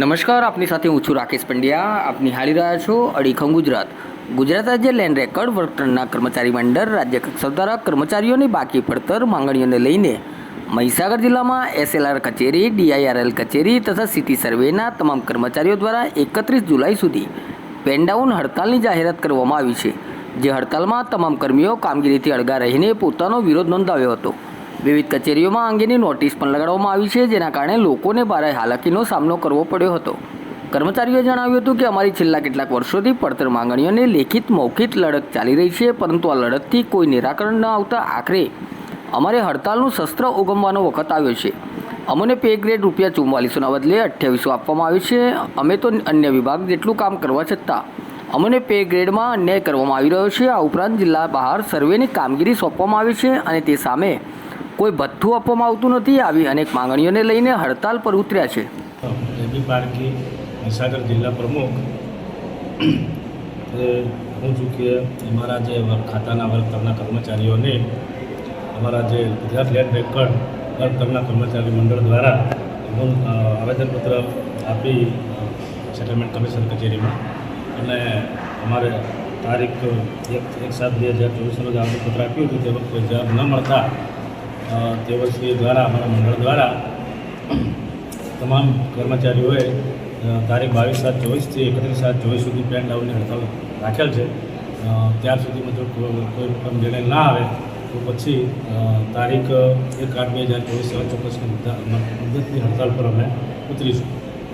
નમસ્કાર, આપની સાથે હું છું રાકેશ પંડ્યા. આપ નિહાળી રહ્યા છો અડીખમ ગુજરાત. ગુજરાત રાજ્ય લેન્ડ રેકર્ડ વર્તનના કર્મચારી મંડળ, રાજ્ય કક્ષા દ્વારા કર્મચારીઓની બાકી પડતર માંગણીઓને લઈને મહીસાગર જિલ્લામાં એસએલઆર કચેરી ડીઆઈઆરએલ કચેરી તથા સિટી સર્વેના તમામ કર્મચારીઓ દ્વારા એકત્રીસ જુલાઈ સુધી પેનડાઉન હડતાલની જાહેરાત કરવામાં આવી છે, જે હડતાલમાં તમામ કર્મીઓ કામગીરીથી અળગા રહીને પોતાનો વિરોધ નોંધાવ્યો હતો. વિવિધ કચેરીઓમાં અંગેની નોટિસ પણ લગાડવામાં આવી છે, જેના કારણે લોકોને ભારે હાલાકીનો સામનો કરવો પડ્યો હતો. કર્મચારીઓએ જણાવ્યું હતું કે, અમારી છેલ્લા કેટલાક વર્ષોથી પડતર માંગણીઓને લેખિત મૌખિત લડત ચાલી રહી છે, પરંતુ આ લડતથી કોઈ નિરાકરણ ન આવતા આખરે અમારે હડતાલનું શસ્ત્ર ઉગમવાનો વખત આવ્યો છે. અમને પે ગ્રેડ રૂપિયા ચુમ્માલીસોના બદલે અઠ્યાવીસો આપવામાં આવે છે. અમે તો અન્ય વિભાગ જેટલું કામ કરવા છતાં અમને પે ગ્રેડમાં અન્યાય કરવામાં આવી રહ્યો છે. આ ઉપરાંત જિલ્લા બહાર સર્વેની કામગીરી સોંપવામાં આવી છે અને તે સામે કોઈ ભથ્થું આપવામાં આવતું નથી આવી અનેક માંગણીઓને લઈને હડતાલ પર ઉતર્યા છે. એબી પારકી, મહીસાગર જિલ્લા પ્રમુખ. હું છું કે અમારા જે ખાતાના વર્ગ કરના કર્મચારીઓને અમારા જે ગુજરાત લેન્ડ રેકર્ડ વર્ગ કરના કર્મચારી મંડળ દ્વારા આવેદનપત્ર આપી સેટલમેન્ટ કમિશન કચેરીમાં. અને અમારે તારીખ એક એક સાત બે હજાર ચોવીસનો જ આવેદનપત્ર આપ્યું હતું તે વખતે જવાબ ન મળતા તેઓશ્રી દ્વારા અમારા મંડળ દ્વારા, તમામ કર્મચારીઓએ તારીખ બાવીસ સાત ચોવીસથી એકત્રીસ સાત ચોવીસ સુધી પેન ડાઉનની હડતાલ રાખેલ છે. ત્યાર સુધીમાં જો કોઈ પણ નિર્ણય ના આવે, તો પછી તારીખ એક આઠ બે હજાર ચોવીસ ચોક્કસની મુદ્દા મુદ્દતની હડતાલ પર અમે ઉતરીશું.